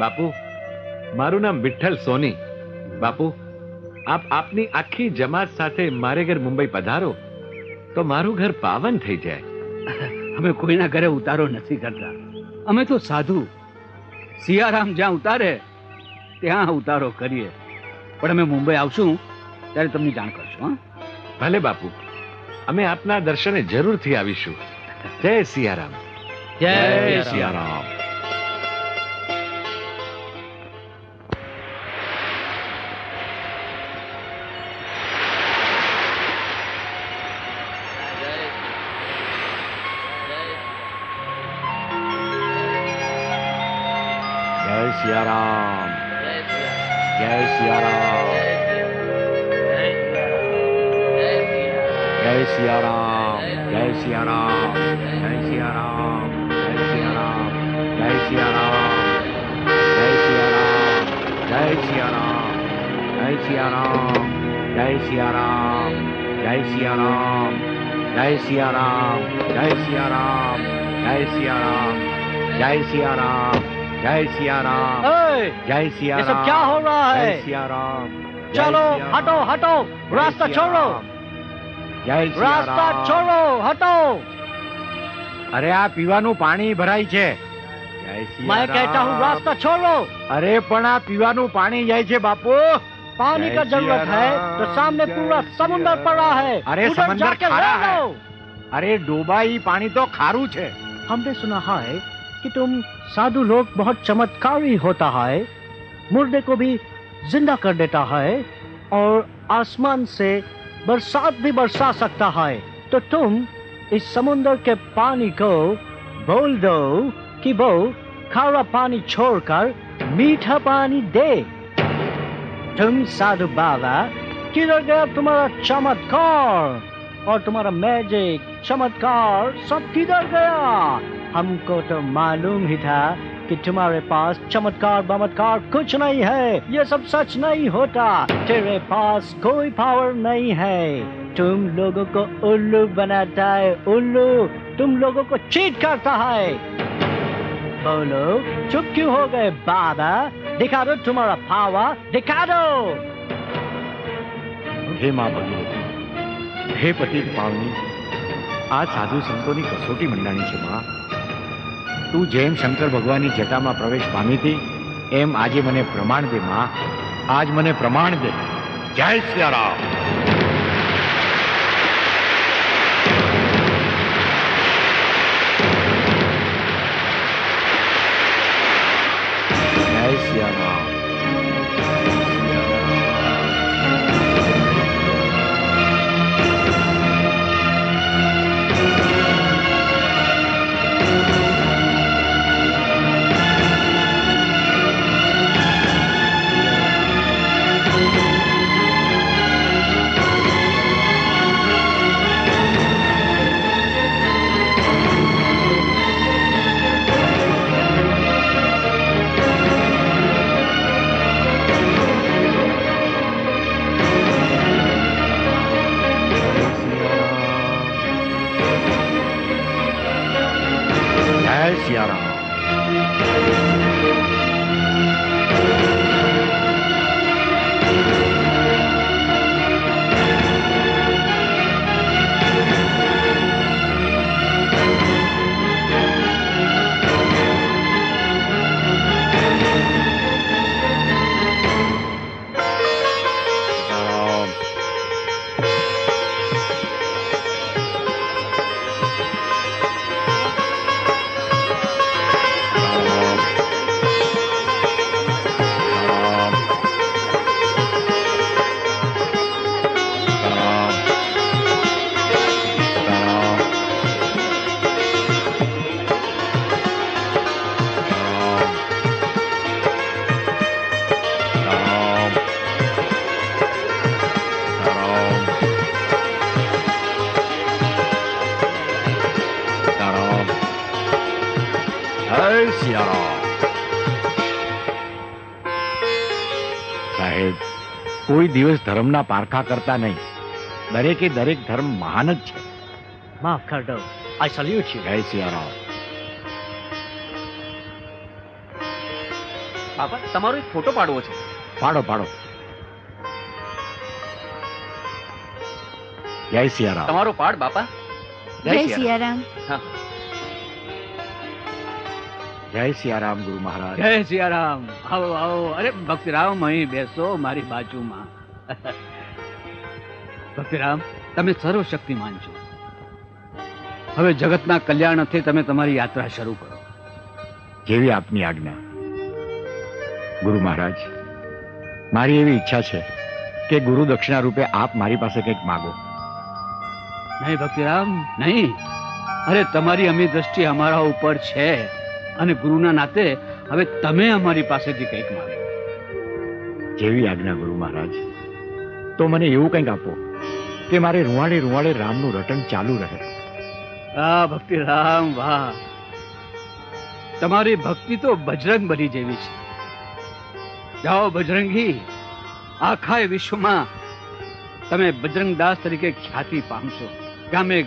બાપુ મારું નામ વિઠ્ઠલ સોની. બાપુ આપ આપની આખી જમાત સાથે મારે ઘર મુંબઈ પધારો તો મારું ઘર પાવન થઈ જાય. અમે કોઈના ઘરે ઉતારો નથી કરતા. અમે તો સાધુ. સિયારામ જ્યાં ઉતારે ત્યાં ઉતારો કરીએ. પણ અમે મુંબઈ આવશું ત્યારે તમને જાણ કરશું હા? ભલે બાપુ અમે આપના દર્શને જરૂરથી આવીશું. જય સિયારામ. જય સિયારામ. シアラーゲイシアラーゲイシやラーゲイシアラーゲイシアラーゲイシやラーゲイシアラーゲイシアラーゲイシやラーム大師やら大師やら大師やら大師やら大師やら大師やら जय सिया राम जय सिया राम क्या हो रहा है जय सिया राम चलो हटो हटो रास्ता छोड़ो जय रास्ता छोड़ो हटो અરે આ પીવાનું પાણી ભરાય છે मैं कहता हूँ रास्ता छोड़ो अरे पण આ પીવાનું પાણી જાય છે બાપુ पानी का जरूरत है तो सामने पूरा समुंदर पड़ा है अरे समुंदर खारा है अरे डोबा ही पानी तो खारू છે हमने सुना है कि तुम साधु लोग बहुत चमत्कारी होता है, मुर्दे को भी ज़िंदा कर देता है, और आसमान से बरसात भी बरसा सकता है। तो तुम इस समुंदर के पानी को बोल दो कि वो खारा पानी छोड़कर मीठा पानी दे। तुम साधु बाबा, किधर गया तुम्हारा चमत्कार? और तुम्हारा मैजिक चमत्कार सब किधर गया? हमको तो मालूम ही था कि तुम्हारे पास चमत्कार, बमत्कार कुछ नहीं है। ये सब सच नहीं होता। तेरे पास कोई पावर नहीं है। तुम लोगों को उल्लू बनाता है, उल्लू। तुम लोगों को चीट करता है। बोलो, चुप क्यों हो गए, बाबा? दिखा दो तुम्हारा पावर दिखा दो। हे भगवती હે પતિ પાવની, આ સાધુ સંતોની કસોટી મંડાણી છે માં. તું જેમ શંકર ભગવાનની જટામાં પ્રવેશ પામી હતી, એમ આજે મને પ્રમાણ દે માં. આજ મને પ્રમાણ દે. જય શ્રી જય Ceará. જય કોઈ દિવસ ધર્મના પારખા કરતા નહીં. દરેકે દરેક ધર્મ મહાન જ છે. માફ કરજો આઈ સલ્યુટ યુ જય સિયારામ. બાપા તમારો એક ફોટો પાડવો છે. પાડો પાડો. જય સિયારામ. તમારો પાડ બાપા. જય સિયારામ. હા. જય સિયારામ ગુરુ મહારાજ. જય સિયારામ. આવો આવો. અરે ભક્તિરામ અહીં બેસો મારી બાજુમાં. ભક્તિરામ તમે સર્વશક્તિમાન છો. હવે જગતના કલ્યાણ અર્થે તમે તમારી યાત્રા શરૂ કરો. જેવી આપની આજ્ઞા. ગુરુ મહારાજ મારી એવી ઈચ્છા છે કે ગુરુ દક્ષિણા રૂપે આપ મારી પાસે કંઈક માગો. નહીં ભક્તિરામ નહીં. અરે તમારી અમી દ્રષ્ટિ અમારા ઉપર છે. અને ગુરુના નાતે હવે તમે અમારી પાસેથી કંઈક માંગો. જેવી આજ્ઞા ગુરુ મહારાજ. તો મને એવું કંઈક આપો કે મારે રૂવાડે રૂવાડે રામનું રટણ ચાલુ રહે. આ ભક્તિરામ વાહ. તમારી ભક્તિ તો બજરંગ બની જેવી છે. જાઓ બજરંગી આખા વિશ્વમાં તમે બજરંગદાસ તરીકે ખ્યાતિ પામશો. ગામે